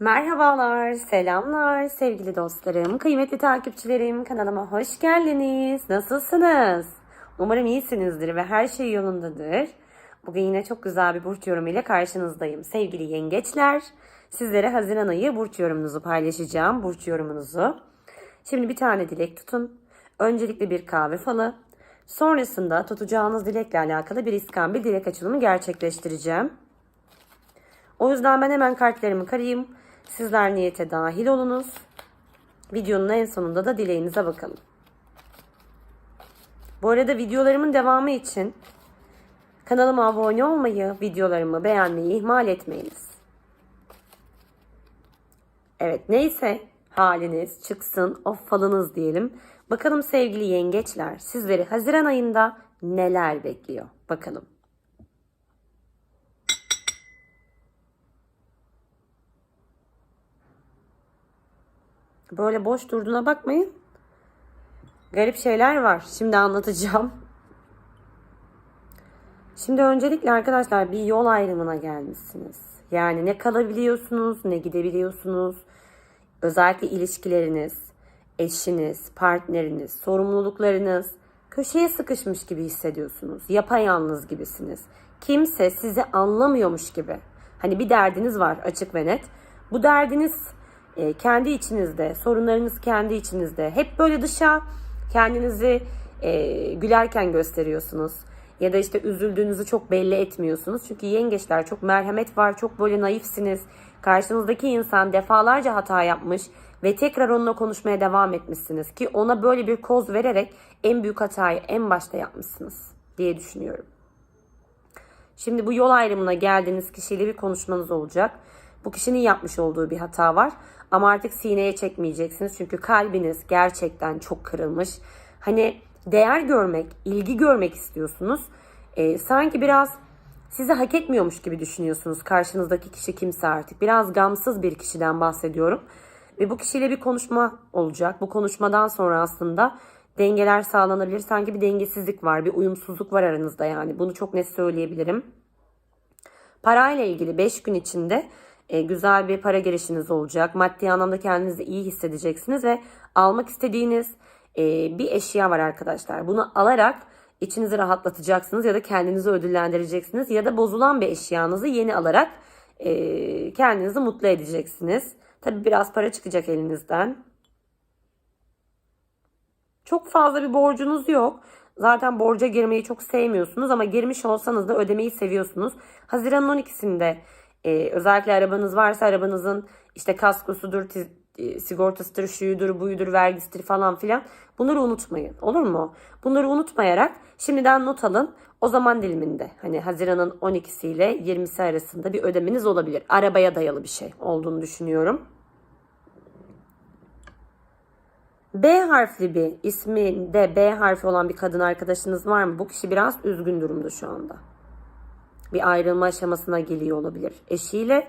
Merhabalar, selamlar sevgili dostlarım, kıymetli takipçilerim. Kanalıma hoş geldiniz. Nasılsınız? Umarım iyisinizdir ve her şey yolundadır. Bugün yine çok güzel bir burç yorumu ile karşınızdayım. Sevgili yengeçler, sizlere Haziran ayı burç yorumunuzu paylaşacağım. Burç yorumunuzu. Şimdi bir tane dilek tutun. Öncelikle bir kahve falı. Sonrasında tutacağınız dilekle alakalı bir iskambil dilek açılımı gerçekleştireceğim. O yüzden ben hemen kartlarımı karayım. Sizler niyete dahil olunuz. Videonun en sonunda da dileğinize bakalım. Bu arada videolarımın devamı için kanalıma abone olmayı, videolarımı beğenmeyi ihmal etmeyiniz. Evet neyse haliniz çıksın o falınız diyelim. Bakalım sevgili yengeçler sizleri Haziran ayında neler bekliyor? Bakalım. Böyle boş durduğuna bakmayın. Garip şeyler var. Şimdi anlatacağım. Şimdi öncelikle arkadaşlar bir yol ayrımına gelmişsiniz. Yani ne kalabiliyorsunuz, ne gidebiliyorsunuz. Özellikle ilişkileriniz, eşiniz, partneriniz, sorumluluklarınız köşeye sıkışmış gibi hissediyorsunuz. Yapayalnız gibisiniz. Kimse sizi anlamıyormuş gibi. Hani bir derdiniz var açık ve net. Bu derdiniz e, kendi içinizde, sorunlarınız kendi içinizde. Hep böyle dışa kendinizi e, gülerken gösteriyorsunuz. Ya da işte üzüldüğünüzü çok belli etmiyorsunuz. Çünkü yengeçler çok merhamet var, çok böyle naifsiniz. Karşınızdaki insan defalarca hata yapmış ve tekrar onunla konuşmaya devam etmişsiniz. Ki ona böyle bir koz vererek en büyük hatayı en başta yapmışsınız diye düşünüyorum. Şimdi bu yol ayrımına geldiğiniz kişiyle bir konuşmanız olacak. Bu kişinin yapmış olduğu bir hata var. Ama artık sineye çekmeyeceksiniz. Çünkü kalbiniz gerçekten çok kırılmış. Hani değer görmek, ilgi görmek istiyorsunuz. Ee, sanki biraz sizi hak etmiyormuş gibi düşünüyorsunuz. Karşınızdaki kişi kimse artık. Biraz gamsız bir kişiden bahsediyorum. Ve bu kişiyle bir konuşma olacak. Bu konuşmadan sonra aslında dengeler sağlanabilir. Sanki bir dengesizlik var, bir uyumsuzluk var aranızda yani. Bunu çok net söyleyebilirim. Parayla ilgili 5 gün içinde e, güzel bir para girişiniz olacak. Maddi anlamda kendinizi iyi hissedeceksiniz ve almak istediğiniz e, bir eşya var arkadaşlar. Bunu alarak içinizi rahatlatacaksınız ya da kendinizi ödüllendireceksiniz ya da bozulan bir eşyanızı yeni alarak e, kendinizi mutlu edeceksiniz. Tabi biraz para çıkacak elinizden. Çok fazla bir borcunuz yok. Zaten borca girmeyi çok sevmiyorsunuz ama girmiş olsanız da ödemeyi seviyorsunuz. Haziran'ın 12'sinde e, özellikle arabanız varsa arabanızın işte kaskosudur, tiz, e, sigortasıdır, şuyudur, buyudur, vergisidir falan filan. Bunları unutmayın. Olur mu? Bunları unutmayarak şimdiden not alın. O zaman diliminde hani Haziran'ın 12'si ile 20'si arasında bir ödemeniz olabilir. Arabaya dayalı bir şey olduğunu düşünüyorum. B harfli bir isminde B harfi olan bir kadın arkadaşınız var mı? Bu kişi biraz üzgün durumda şu anda. Bir ayrılma aşamasına geliyor olabilir. Eşiyle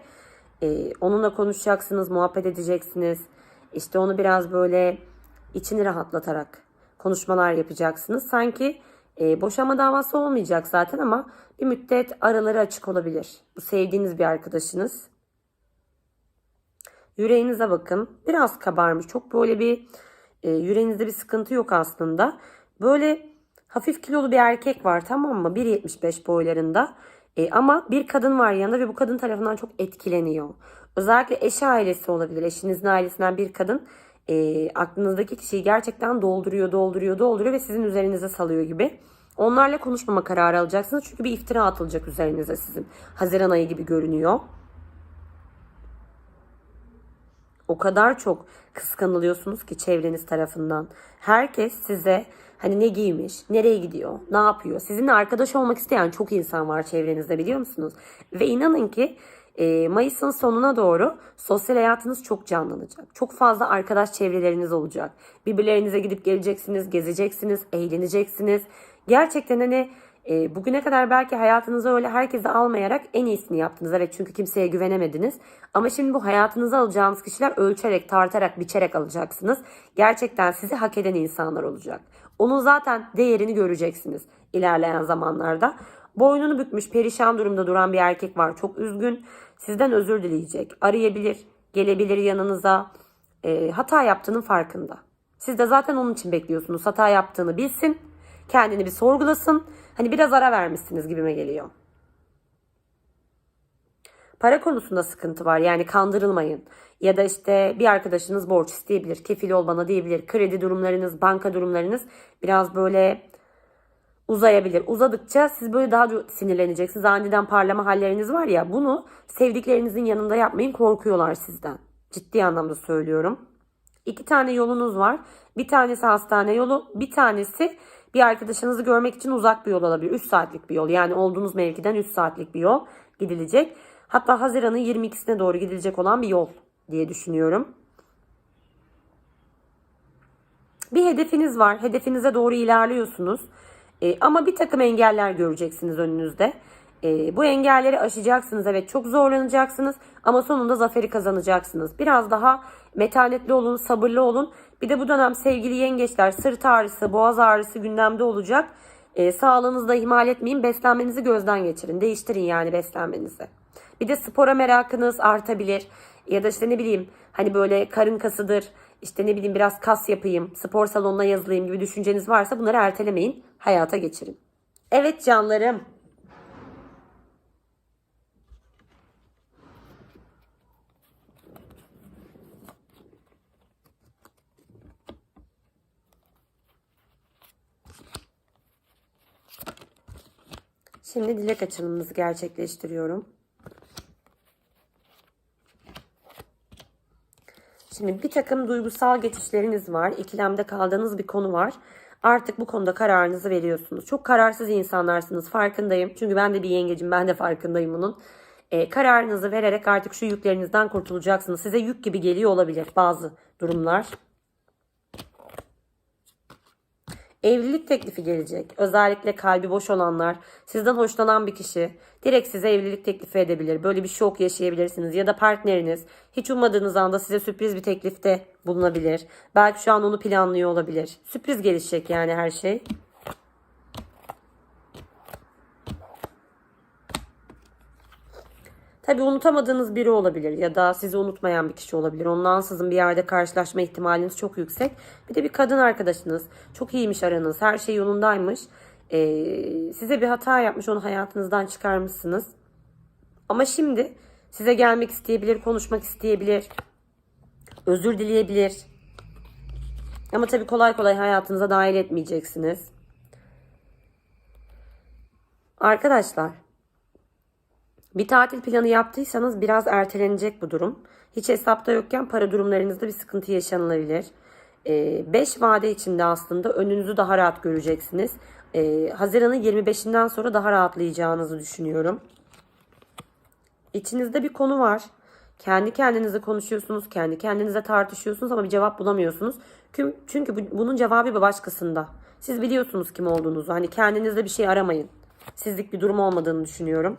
e, onunla konuşacaksınız, muhabbet edeceksiniz. İşte onu biraz böyle içini rahatlatarak konuşmalar yapacaksınız. Sanki e, boşanma davası olmayacak zaten ama bir müddet araları açık olabilir. Bu sevdiğiniz bir arkadaşınız. Yüreğinize bakın. Biraz kabarmış. Çok böyle bir e, yüreğinizde bir sıkıntı yok aslında. Böyle hafif kilolu bir erkek var tamam mı? 1.75 boylarında. E, ama bir kadın var yanında ve bu kadın tarafından çok etkileniyor. Özellikle eşi ailesi olabilir. Eşinizin ailesinden bir kadın e, aklınızdaki kişiyi gerçekten dolduruyor, dolduruyor, dolduruyor ve sizin üzerinize salıyor gibi. Onlarla konuşmama kararı alacaksınız. Çünkü bir iftira atılacak üzerinize sizin. Haziran ayı gibi görünüyor. O kadar çok kıskanılıyorsunuz ki çevreniz tarafından. Herkes size hani ne giymiş, nereye gidiyor, ne yapıyor. Sizinle arkadaş olmak isteyen çok insan var çevrenizde biliyor musunuz? Ve inanın ki e, Mayıs'ın sonuna doğru sosyal hayatınız çok canlanacak. Çok fazla arkadaş çevreleriniz olacak. Birbirlerinize gidip geleceksiniz, gezeceksiniz, eğleneceksiniz. Gerçekten hani e, bugüne kadar belki hayatınıza öyle herkese almayarak en iyisini yaptınız. Evet çünkü kimseye güvenemediniz. Ama şimdi bu hayatınıza alacağınız kişiler ölçerek, tartarak, biçerek alacaksınız. Gerçekten sizi hak eden insanlar olacak. Onun zaten değerini göreceksiniz ilerleyen zamanlarda. Boynunu bükmüş, perişan durumda duran bir erkek var. Çok üzgün. Sizden özür dileyecek. Arayabilir. gelebilir yanınıza. E, hata yaptığının farkında. Siz de zaten onun için bekliyorsunuz. Hata yaptığını bilsin. Kendini bir sorgulasın. Hani biraz ara vermişsiniz gibime geliyor. Para konusunda sıkıntı var. Yani kandırılmayın. Ya da işte bir arkadaşınız borç isteyebilir. Kefil ol bana diyebilir. Kredi durumlarınız, banka durumlarınız biraz böyle uzayabilir. Uzadıkça siz böyle daha çok sinirleneceksiniz. Aniden parlama halleriniz var ya bunu sevdiklerinizin yanında yapmayın. Korkuyorlar sizden. Ciddi anlamda söylüyorum. İki tane yolunuz var. Bir tanesi hastane yolu, bir tanesi bir arkadaşınızı görmek için uzak bir yol olabilir. 3 saatlik bir yol. Yani olduğunuz mevkiden 3 saatlik bir yol gidilecek. Hatta Haziran'ın 22'sine doğru gidilecek olan bir yol diye düşünüyorum. Bir hedefiniz var. Hedefinize doğru ilerliyorsunuz. E, ama bir takım engeller göreceksiniz önünüzde. E, bu engelleri aşacaksınız. Evet çok zorlanacaksınız ama sonunda zaferi kazanacaksınız. Biraz daha metanetli olun, sabırlı olun. Bir de bu dönem sevgili yengeçler sırt ağrısı, boğaz ağrısı gündemde olacak. E, sağlığınızı da ihmal etmeyin. Beslenmenizi gözden geçirin. Değiştirin yani beslenmenizi. Bir de spora merakınız artabilir. Ya da işte ne bileyim hani böyle karın kasıdır. işte ne bileyim biraz kas yapayım, spor salonuna yazılayım gibi düşünceniz varsa bunları ertelemeyin. Hayata geçirin. Evet canlarım. Şimdi dilek açılımımızı gerçekleştiriyorum. Şimdi bir takım duygusal geçişleriniz var. İkilemde kaldığınız bir konu var. Artık bu konuda kararınızı veriyorsunuz. Çok kararsız insanlarsınız farkındayım. Çünkü ben de bir yengecim ben de farkındayım bunun. Ee, kararınızı vererek artık şu yüklerinizden kurtulacaksınız. Size yük gibi geliyor olabilir bazı durumlar. Evlilik teklifi gelecek. Özellikle kalbi boş olanlar, sizden hoşlanan bir kişi direkt size evlilik teklifi edebilir. Böyle bir şok yaşayabilirsiniz. Ya da partneriniz hiç ummadığınız anda size sürpriz bir teklifte bulunabilir. Belki şu an onu planlıyor olabilir. Sürpriz gelişecek yani her şey. Tabii unutamadığınız biri olabilir ya da sizi unutmayan bir kişi olabilir. Onunla ansızın bir yerde karşılaşma ihtimaliniz çok yüksek. Bir de bir kadın arkadaşınız. Çok iyiymiş aranız. Her şey yolundaymış. Ee, size bir hata yapmış. Onu hayatınızdan çıkarmışsınız. Ama şimdi size gelmek isteyebilir, konuşmak isteyebilir. Özür dileyebilir. Ama tabii kolay kolay hayatınıza dahil etmeyeceksiniz. Arkadaşlar bir tatil planı yaptıysanız biraz ertelenecek bu durum. Hiç hesapta yokken para durumlarınızda bir sıkıntı yaşanılabilir. 5 ee, vade içinde aslında önünüzü daha rahat göreceksiniz. Ee, Haziran'ın 25'inden sonra daha rahatlayacağınızı düşünüyorum. İçinizde bir konu var. Kendi kendinize konuşuyorsunuz, kendi kendinize tartışıyorsunuz ama bir cevap bulamıyorsunuz. Çünkü bunun cevabı bir başkasında. Siz biliyorsunuz kim olduğunuzu. Hani kendinizde bir şey aramayın. Sizlik bir durum olmadığını düşünüyorum.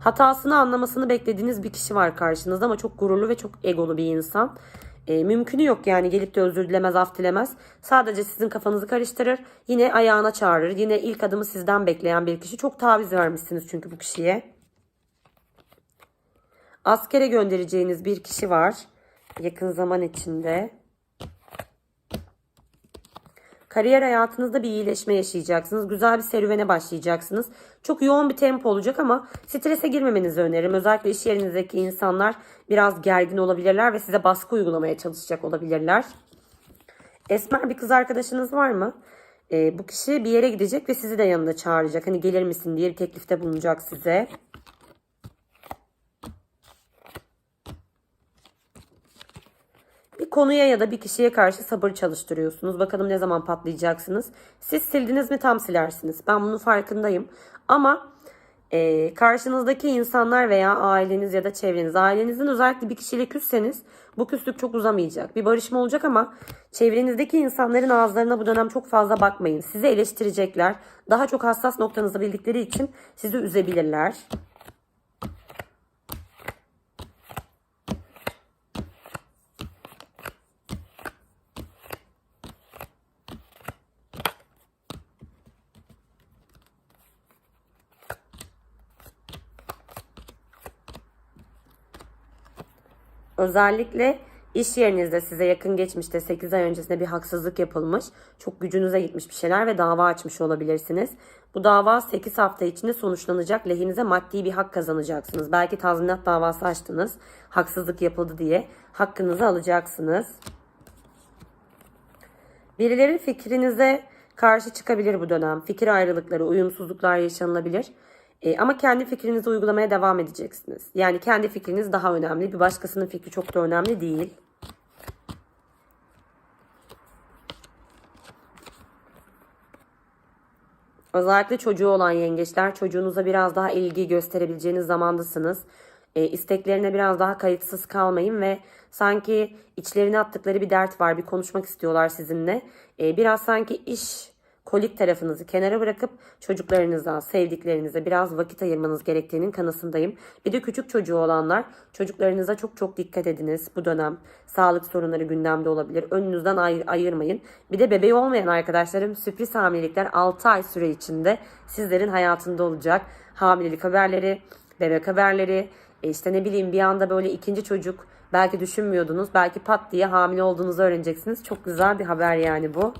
Hatasını anlamasını beklediğiniz bir kişi var karşınızda ama çok gururlu ve çok egolu bir insan. E, mümkünü yok yani gelip de özür dilemez, af dilemez. Sadece sizin kafanızı karıştırır. Yine ayağına çağırır. Yine ilk adımı sizden bekleyen bir kişi. Çok taviz vermişsiniz çünkü bu kişiye. Askere göndereceğiniz bir kişi var. Yakın zaman içinde. Kariyer hayatınızda bir iyileşme yaşayacaksınız. Güzel bir serüvene başlayacaksınız. Çok yoğun bir tempo olacak ama strese girmemenizi öneririm. Özellikle iş yerinizdeki insanlar biraz gergin olabilirler ve size baskı uygulamaya çalışacak olabilirler. Esmer bir kız arkadaşınız var mı? Ee, bu kişi bir yere gidecek ve sizi de yanında çağıracak. Hani gelir misin diye bir teklifte bulunacak size. Konuya ya da bir kişiye karşı sabır çalıştırıyorsunuz. Bakalım ne zaman patlayacaksınız. Siz sildiniz mi tam silersiniz. Ben bunun farkındayım. Ama e, karşınızdaki insanlar veya aileniz ya da çevreniz, ailenizin özellikle bir kişiyle küsseniz bu küslük çok uzamayacak. Bir barışma olacak ama çevrenizdeki insanların ağızlarına bu dönem çok fazla bakmayın. Sizi eleştirecekler. Daha çok hassas noktanızı bildikleri için sizi üzebilirler. Özellikle iş yerinizde size yakın geçmişte 8 ay öncesinde bir haksızlık yapılmış. Çok gücünüze gitmiş bir şeyler ve dava açmış olabilirsiniz. Bu dava 8 hafta içinde sonuçlanacak. Lehinize maddi bir hak kazanacaksınız. Belki tazminat davası açtınız. Haksızlık yapıldı diye hakkınızı alacaksınız. Birileri fikrinize karşı çıkabilir bu dönem. Fikir ayrılıkları, uyumsuzluklar yaşanılabilir. E, ama kendi fikrinizi uygulamaya devam edeceksiniz. Yani kendi fikriniz daha önemli. Bir başkasının fikri çok da önemli değil. Özellikle çocuğu olan yengeçler çocuğunuza biraz daha ilgi gösterebileceğiniz zamandasınız. E, isteklerine biraz daha kayıtsız kalmayın ve sanki içlerine attıkları bir dert var, bir konuşmak istiyorlar sizinle. E, biraz sanki iş, kolik tarafınızı kenara bırakıp çocuklarınıza, sevdiklerinize biraz vakit ayırmanız gerektiğinin kanısındayım. Bir de küçük çocuğu olanlar çocuklarınıza çok çok dikkat ediniz bu dönem. Sağlık sorunları gündemde olabilir. Önünüzden ayır, ayırmayın. Bir de bebeği olmayan arkadaşlarım sürpriz hamilelikler 6 ay süre içinde sizlerin hayatında olacak. Hamilelik haberleri, bebek haberleri, e işte ne bileyim bir anda böyle ikinci çocuk belki düşünmüyordunuz. Belki pat diye hamile olduğunuzu öğreneceksiniz. Çok güzel bir haber yani bu.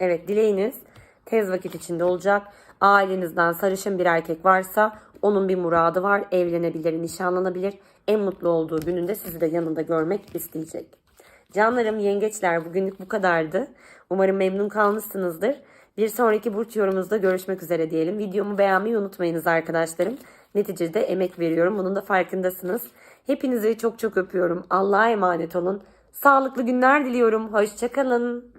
Evet dileğiniz tez vakit içinde olacak. Ailenizden sarışın bir erkek varsa onun bir muradı var. Evlenebilir, nişanlanabilir. En mutlu olduğu gününde sizi de yanında görmek isteyecek. Canlarım yengeçler bugünlük bu kadardı. Umarım memnun kalmışsınızdır. Bir sonraki burç yorumumuzda görüşmek üzere diyelim. Videomu beğenmeyi unutmayınız arkadaşlarım. Neticede emek veriyorum. Bunun da farkındasınız. Hepinizi çok çok öpüyorum. Allah'a emanet olun. Sağlıklı günler diliyorum. Hoşçakalın.